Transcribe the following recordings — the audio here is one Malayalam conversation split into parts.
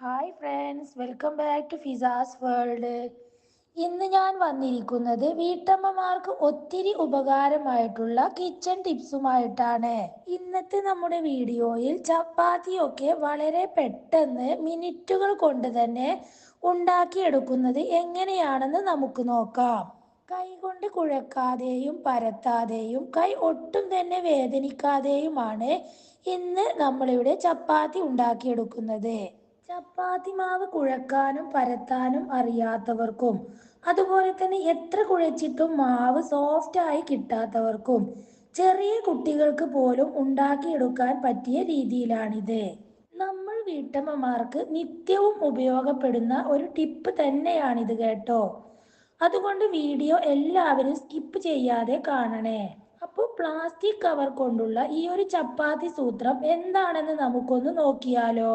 Hi friends welcome back to Fiza's world ഇന്ന് ഞാൻ വന്നിരിക്കുന്നത് വീട്ടമ്മമാർക്ക് ഒത്തിരി ഉപകാരമായിട്ടുള്ള കിച്ചൺ ടിപ്സുമായിട്ടാണ് ഇന്നത്തെ നമ്മുടെ വീഡിയോയിൽ ചപ്പാത്തിയൊക്കെ വളരെ പെട്ടെന്ന് മിനിറ്റുകൾ കൊണ്ട് തന്നെ ഉണ്ടാക്കിയെടുക്കുന്നത് എങ്ങനെയാണെന്ന് നമുക്ക് നോക്കാം. കൈകൊണ്ട് കുഴക്കാതെയും പരത്താതെയും കൈ ഒട്ടും തന്നെ വേദനിക്കാതെയുമാണ് ഇന്ന് നമ്മളിവിടെ ചപ്പാത്തി ഉണ്ടാക്കിയെടുക്കുന്നത്. ചപ്പാത്തി മാവ് കുഴക്കാനും പരത്താനും അറിയാത്തവർക്കും. അതുപോലെ തന്നെ എത്ര കുഴച്ചിട്ടും മാവ് സോഫ്റ്റ് ആയി കിട്ടാത്തവർക്കും. ചെറിയ കുട്ടികൾക്ക് പോലും ഉണ്ടാക്കിയെടുക്കാൻ പറ്റിയ രീതിയിലാണിത്. നമ്മൾ വീട്ടമ്മമാർക്ക് നിത്യവും ഉപയോഗപ്പെടുന്ന ഒരു ടിപ്പ് തന്നെയാണിത് കേട്ടോ. അതുകൊണ്ട് വീഡിയോ എല്ലാവരും സ്കിപ്പ് ചെയ്യാതെ കാണണേ. അപ്പോൾ പ്ലാസ്റ്റിക് കവർ കൊണ്ടുള്ള ഈ ഒരു ചപ്പാത്തി സൂത്രം എന്താണെന്ന് നമുക്കൊന്ന് നോക്കിയാലോ?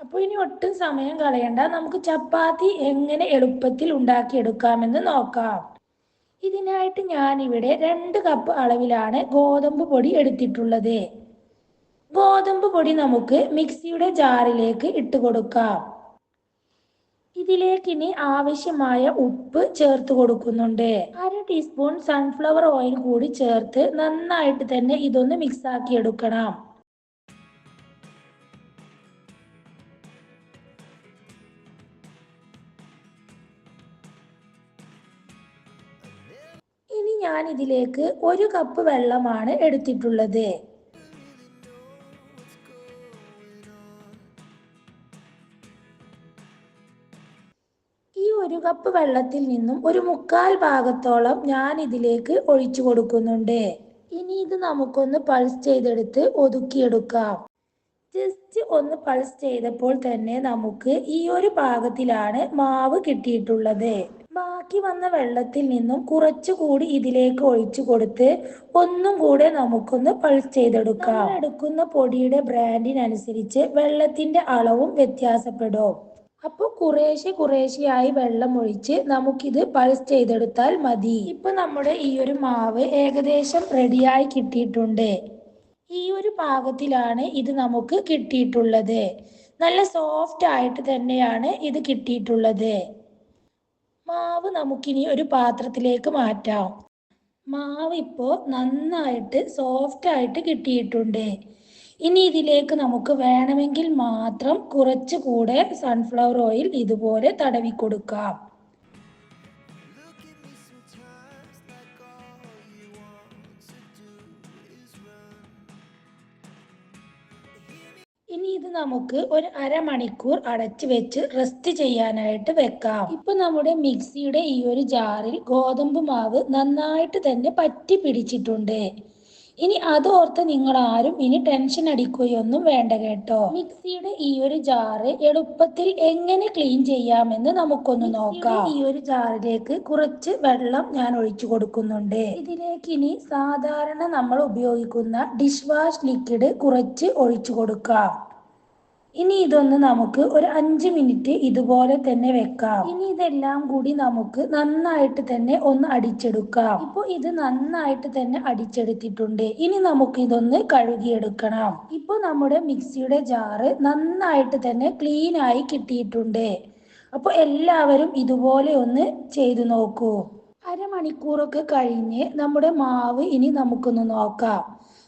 അപ്പോൾ ഇനി ഒട്ടും സമയം കളയണ്ട. നമുക്ക് ചപ്പാത്തി എങ്ങനെ എളുപ്പത്തിൽ ഉണ്ടാക്കിയെടുക്കാമെന്ന് നോക്കാം. ഇതിനായിട്ട് ഞാനിവിടെ രണ്ട് കപ്പ് അളവിലാണ് ഗോതമ്പ് പൊടി എടുത്തിട്ടുള്ളത്. ഗോതമ്പ് പൊടി നമുക്ക് മിക്സിയുടെ ജാറിലേക്ക് ഇട്ട് കൊടുക്കാം. ഇതിലേക്ക് ഇനി ആവശ്യമായ ഉപ്പ് ചേർത്ത് കൊടുക്കുന്നുണ്ട്. അര ടീസ്പൂൺ സൺഫ്ലവർ ഓയിൽ കൂടി ചേർത്ത് നന്നായിട്ട് തന്നെ ഇതൊന്ന് മിക്സ് ആക്കി എടുക്കണം. ഞാൻ ഇതിലേക്ക് ഒരു കപ്പ് വെള്ളമാണ് എടുത്തിട്ടുള്ളത്. ഈ ഒരു കപ്പ് വെള്ളത്തിൽ നിന്നും ഒരു മുക്കാൽ ഭാഗത്തോളം ഞാൻ ഇതിലേക്ക് ഒഴിച്ചു കൊടുക്കുന്നുണ്ട്. ഇനി ഇത് നമുക്കൊന്ന് പൾസ് ചെയ്തെടുത്ത് ഒതുക്കിയെടുക്കാം. ജസ്റ്റ് ഒന്ന് പൾസ് ചെയ്തപ്പോൾ തന്നെ നമുക്ക് ഈ ഒരു ഭാഗത്തിലാണ് മാവ് കിട്ടിയിട്ടുള്ളത്. ബാക്കി വന്ന വെള്ളത്തിൽ നിന്നും കുറച്ചുകൂടി ഇതിലേക്ക് ഒഴിച്ചു കൊടുത്ത് ഒന്നും കൂടെ നമുക്കൊന്ന് പൾസ് ചെയ്തെടുക്കാം. എടുക്കുന്ന പൊടിയുടെ ബ്രാൻഡിനനുസരിച്ച് വെള്ളത്തിന്റെ അളവും വ്യത്യാസപ്പെടും. അപ്പോൾ കുറേശ്ശെ കുറേശ്ശെയായി വെള്ളം ഒഴിച്ച് നമുക്കിത് പൾസ് ചെയ്തെടുത്താൽ മതി. ഇപ്പൊ നമ്മുടെ ഈ ഒരു മാവ് ഏകദേശം റെഡിയായി കിട്ടിയിട്ടുണ്ട്. ഈ ഒരു പാകത്തിലാണ് ഇത് നമുക്ക് കിട്ടിയിട്ടുള്ളത്. നല്ല സോഫ്റ്റ് ആയിട്ട് തന്നെയാണ് ഇത് കിട്ടിയിട്ടുള്ളത്. മാവ് നമുക്കിനി ഒരു പാത്രത്തിലേക്ക് മാറ്റാം. മാവ് ഇപ്പോൾ നന്നായിട്ട് സോഫ്റ്റ് ആയിട്ട് കിട്ടിയിട്ടുണ്ട്. ഇനി ഇതിലേക്ക് നമുക്ക് വേണമെങ്കിൽ മാത്രം കുറച്ചുകൂടെ സൺഫ്ലവർ ഓയിൽ ഇതുപോലെ തടവി കൊടുക്കാം. നമുക്ക് ഒരു അരമണിക്കൂർ അടച്ചു വെച്ച് റെസ്റ്റ് ചെയ്യാനായിട്ട് വെക്കാം. ഇപ്പൊ നമ്മുടെ മിക്സിയുടെ ഈ ഒരു ജാറിൽ ഗോതമ്പ് മാവ് നന്നായിട്ട് തന്നെ പറ്റി പിടിച്ചിട്ടുണ്ട്. ഇനി അതോർത്ത് നിങ്ങൾ ആരും ഇനി ടെൻഷൻ അടിക്കുകയൊന്നും വേണ്ട കേട്ടോ. മിക്സിയുടെ ഈ ഒരു ജാറ് എളുപ്പത്തിൽ എങ്ങനെ ക്ലീൻ ചെയ്യാമെന്ന് നമുക്കൊന്ന് നോക്കാം. ഈ ഒരു ജാറിലേക്ക് കുറച്ച് വെള്ളം ഞാൻ ഒഴിച്ചു കൊടുക്കുന്നുണ്ട്. ഇതിലേക്ക് ഇനി സാധാരണ നമ്മൾ ഉപയോഗിക്കുന്ന ഡിഷ് വാഷ് ലിക്വിഡ് കുറച്ച് ഒഴിച്ചു കൊടുക്കാം. ഇനി ഇതൊന്ന് നമുക്ക് ഒരു അഞ്ച് മിനിറ്റ് ഇതുപോലെ തന്നെ വെക്കാം. ഇനി ഇതെല്ലാം കൂടി നമുക്ക് നന്നായിട്ട് തന്നെ ഒന്ന് അടിച്ചെടുക്കാം. ഇപ്പൊ ഇത് നന്നായിട്ട് തന്നെ അടിച്ചെടുത്തിട്ടുണ്ട്. ഇനി നമുക്ക് ഇതൊന്ന് കഴുകിയെടുക്കണം. ഇപ്പൊ നമ്മുടെ മിക്സിയുടെ ജാറ് നന്നായിട്ട് തന്നെ ക്ലീൻ ആയി കിട്ടിയിട്ടുണ്ട്. അപ്പോൾ എല്ലാവരും ഇതുപോലെ ഒന്ന് ചെയ്തു നോക്കൂ. അരമണിക്കൂറൊക്കെ കഴിഞ്ഞ് നമ്മുടെ മാവ് ഇനി നമുക്കൊന്ന് നോക്കാം.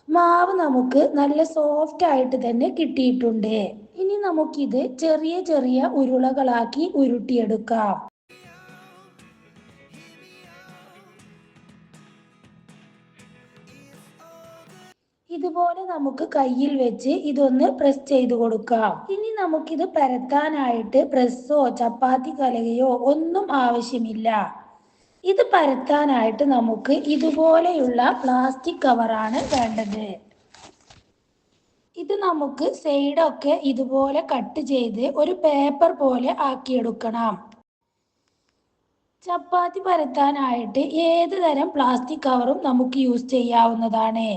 മാവ് നമുക്ക് നല്ല സോഫ്റ്റ് ആയിട്ട് തന്നെ കിട്ടിയിട്ടുണ്ട്. ഇനി നമുക്കിത് ചെറിയ ചെറിയ ഉരുളകളാക്കി ഉരുട്ടിയെടുക്കാം. ഇതുപോലെ നമുക്ക് കയ്യിൽ വെച്ച് ഇതൊന്ന് പ്രസ് ചെയ്ത് കൊടുക്കാം. ഇനി നമുക്കിത് പരത്താനായിട്ട് പ്രസ്സോ ചപ്പാത്തി കലകയോ ഒന്നും ആവശ്യമില്ല. ഇത് പരത്താനായിട്ട് നമുക്ക് ഇതുപോലെയുള്ള പ്ലാസ്റ്റിക് കവറാണ് വേണ്ടത്. നമുക്ക് സൈഡൊക്കെ ഇതുപോലെ കട്ട് ചെയ്ത് ഒരു പേപ്പർ പോലെ ആക്കിയെടുക്കണം. ചപ്പാത്തി പരത്താനായിട്ട് ഏത് തരം പ്ലാസ്റ്റിക് കവറും നമുക്ക് യൂസ് ചെയ്യാവുന്നതാണ്.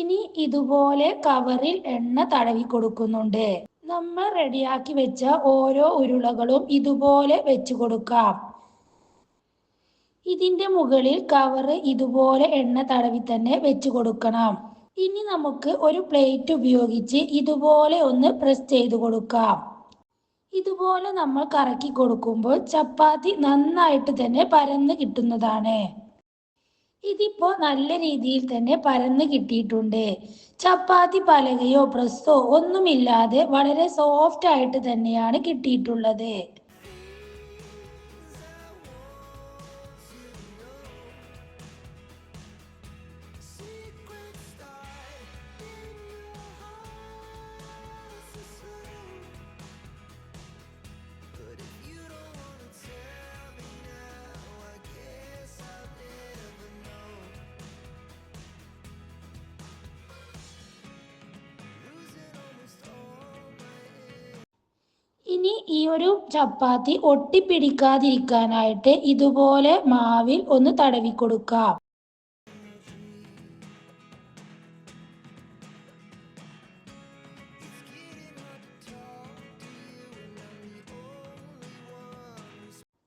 ഇനി ഇതുപോലെ കവറിൽ എണ്ണ തടവി കൊടുക്കുന്നുണ്ട്. നമ്മൾ റെഡിയാക്കി വെച്ച ഓരോ ഉരുളകളും ഇതുപോലെ വെച്ചു കൊടുക്കാം. ഇതിന്റെ മുകളിൽ കവറ് ഇതുപോലെ എണ്ണ തടവി തന്നെ വെച്ചു കൊടുക്കണം. ഇനി നമുക്ക് ഒരു പ്ലേറ്റ് ഉപയോഗിച്ച് ഇതുപോലെ ഒന്ന് പ്രസ് ചെയ്ത് കൊടുക്കാം. ഇതുപോലെ നമ്മൾ കറക്കി കൊടുക്കുമ്പോൾ ചപ്പാത്തി നന്നായിട്ട് തന്നെ പരന്ന് കിട്ടുന്നതാണ്. ഇതിപ്പോ നല്ല രീതിയിൽ തന്നെ പരന്ന് കിട്ടിയിട്ടുണ്ട്. ചപ്പാത്തി പലകയോ പ്രസ്സോ ഒന്നുമില്ലാതെ വളരെ സോഫ്റ്റ് ആയിട്ട് തന്നെയാണ് കിട്ടിയിട്ടുള്ളത്. ഇനി ഈ ഒരു ചപ്പാത്തി ഒട്ടിപ്പിടിക്കാതിരിക്കാനായിട്ട് ഇതുപോലെ മാവിൽ ഒന്ന് തടവി കൊടുക്കാം.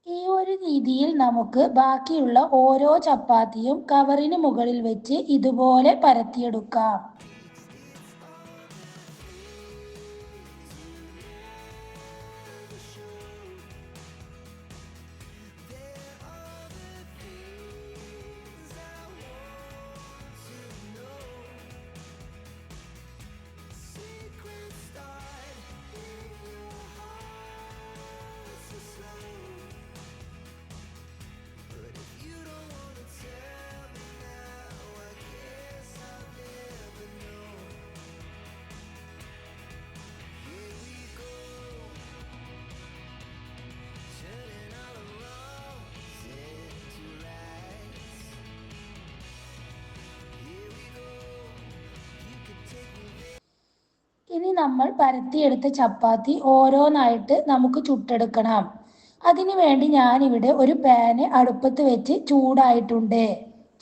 ഈ ഒരു രീതിയിൽ നമുക്ക് ബാക്കിയുള്ള ഓരോ ചപ്പാത്തിയും കവറിന് മുകളിൽ വെച്ച് ഇതുപോലെ പരത്തിയെടുക്കാം. നമ്മൾ പരത്തിയെടുത്ത ചപ്പാത്തി ഓരോന്നായിട്ട് നമുക്ക് ചുട്ടെടുക്കണം. അതിനു വേണ്ടി ഞാൻ ഇവിടെ ഒരു പാന് അടുപ്പത്ത് വെച്ച് ചൂടായിട്ടുണ്ട്.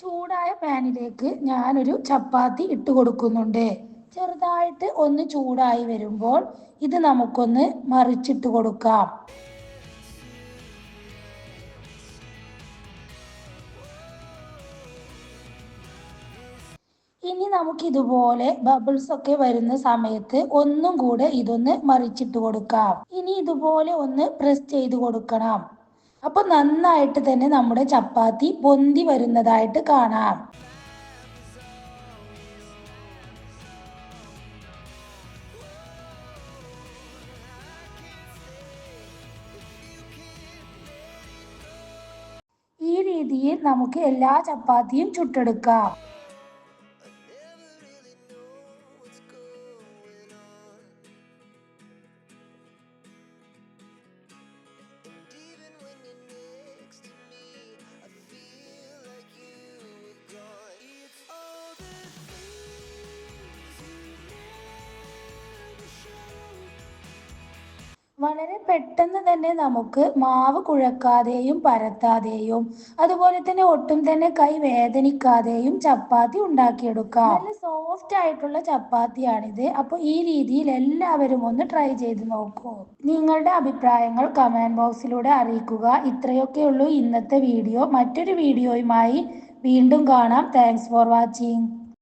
ചൂടായ പാനിലേക്ക് ഞാനൊരു ചപ്പാത്തി ഇട്ട് കൊടുക്കുന്നുണ്ട്. ചെറുതായിട്ട് ഒന്ന് ചൂടായി വരുമ്പോൾ ഇത് നമുക്കൊന്ന് മറിച്ചിട്ട് കൊടുക്കാം. ഇനി നമുക്ക് ഇതുപോലെ ബബിൾസ് ഒക്കെ വരുന്ന സമയത്ത് ഒന്നും കൂടെ ഇതൊന്ന് മറിച്ചിട്ട് കൊടുക്കാം. ഇനി ഇതുപോലെ ഒന്ന് പ്രസ് ചെയ്ത് കൊടുക്കണം. അപ്പൊ നന്നായിട്ട് തന്നെ നമ്മുടെ ചപ്പാത്തി പൊന്തി വരുന്നതായിട്ട് കാണാം. ഈ രീതിയിൽ നമുക്ക് എല്ലാ ചപ്പാത്തിയും ചുട്ടെടുക്കാം. വളരെ പെട്ടെന്ന് തന്നെ നമുക്ക് മാവ് കുഴക്കാതെയും പരത്താതെയും അതുപോലെ തന്നെ ഒട്ടും തന്നെ കൈ വേദനിക്കാതെയും ചപ്പാത്തി ഉണ്ടാക്കിയെടുക്കാം. നല്ല സോഫ്റ്റ് ആയിട്ടുള്ള ചപ്പാത്തിയാണിത്. അപ്പോൾ ഈ രീതിയിൽ എല്ലാവരും ഒന്ന് ട്രൈ ചെയ്ത് നോക്കൂ. നിങ്ങളുടെ അഭിപ്രായങ്ങൾ കമന്റ് ബോക്സിലൂടെ അറിയിക്കുക. ഇത്രയൊക്കെ ഉള്ളൂ ഇന്നത്തെ വീഡിയോ മറ്റൊരു വീഡിയോയുമായി വീണ്ടും കാണാം. Thanks for watching